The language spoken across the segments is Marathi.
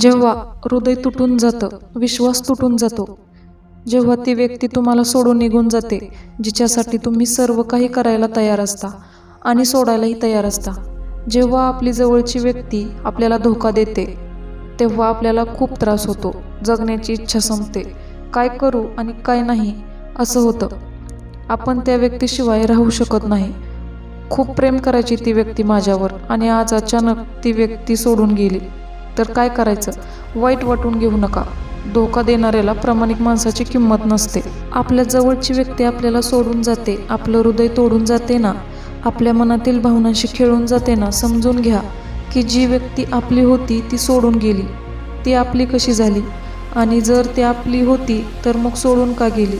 जेव्हा हृदय तुटून जातं विश्वास तुटून जातो. जेव्हा ती व्यक्ती तुम्हाला सोडून निघून जाते जिच्यासाठी तुम्ही सर्व काही करायला तयार असता आणि सोडायलाही तयार असता. जेव्हा आपली जवळची व्यक्ती आपल्याला धोका देते तेव्हा आपल्याला खूप त्रास होतो जगण्याची इच्छा संपते. काय करू आणि काय नाही असं होतं. आपण त्या व्यक्तीशिवाय राहू शकत नाही. खूप प्रेम करायची ती व्यक्ती माझ्यावर आणि आज अचानक ती व्यक्ती सोडून गेली. तर काय करायचं? वाईट वाटून घेऊ नका. धोका देणाऱ्याला प्रामाणिक माणसाची किंमत नसते. आपल्या जवळची व्यक्ती आपल्याला सोडून जाते. आपलं हृदय तोडून जाते ना? आपल्या मनातील भावनांशी खेळून जाते ना? समजून घ्या की जी व्यक्ती आपली होती ती सोडून गेली. ती आपली कशी झाली? आणि जर ती आपली होती तर मग सोडून का गेली?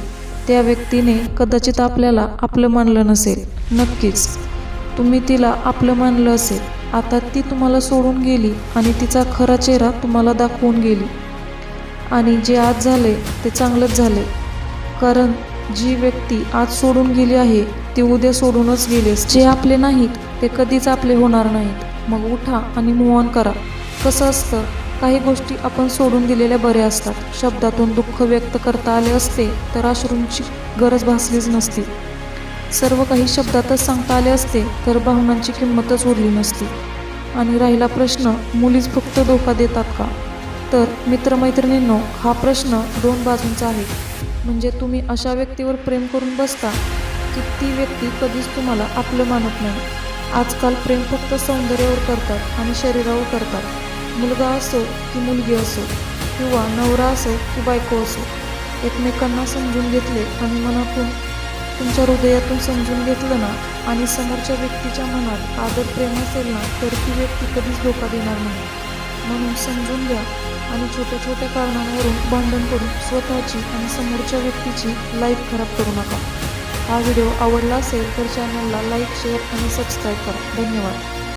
त्या व्यक्तीने कदाचित आपल्याला आपलं मानलं नसेल. नक्कीच. तुम्ही तिला आपलं मानलं असेल. आता ती तुम्हाला सोडून गेली आणि तिचा खरा चेहरा तुम्हाला दाखवून गेली. आणि जे आज झाले ते चांगलंच झाले. कारण जी व्यक्ती आज सोडून गेली आहे ती उद्या सोडूनच गेली जे आपले नाहीत ते कधीच आपले होणार नाहीत. मग उठा आणि मूव ऑन करा. कसं असतं काही गोष्टी आपण सोडून दिलेल्या बऱ्या असतात. शब्दातून दुःख व्यक्त करता आले असते तर अश्रूंची गरज भासलीच नसती. सर्व काही शब्दातच सांगता आले असते तर भावनांची किंमतच उरली नसती. आणि राहिला प्रश्न मुलीच फक्त धोका देतात का? तर मित्रमैत्रिणींनो हा प्रश्न दोन बाजूंचा आहे. म्हणजे तुम्ही अशा व्यक्तीवर प्रेम करून बसता की ती व्यक्ती कधीच तुम्हाला आपलं मानत नाही. आजकाल प्रेम फक्त सौंदर्यावर करतात आणि शरीरावर करतात. मुलगा असो की मुलगी असो किंवा नवरा असो की बायको असो एकमेकांना समजून घेतले आणि मनातून तुमच्या हृदयातून समजून घेतलं ना आणि समोरच्या व्यक्तीच्या मनात आदर प्रेम असेल ना तर ती व्यक्ती कधीच धोका देणार नाही. म्हणून समजून घ्या आणि छोट्या छोट्या कारणांवरून भांडण करून स्वतःची आणि समोरच्या व्यक्तीची लाईफ खराब करू नका. हा व्हिडिओ आवडला असेल तर चॅनलला लाईक शेअर आणि सबस्क्राईब करा. धन्यवाद.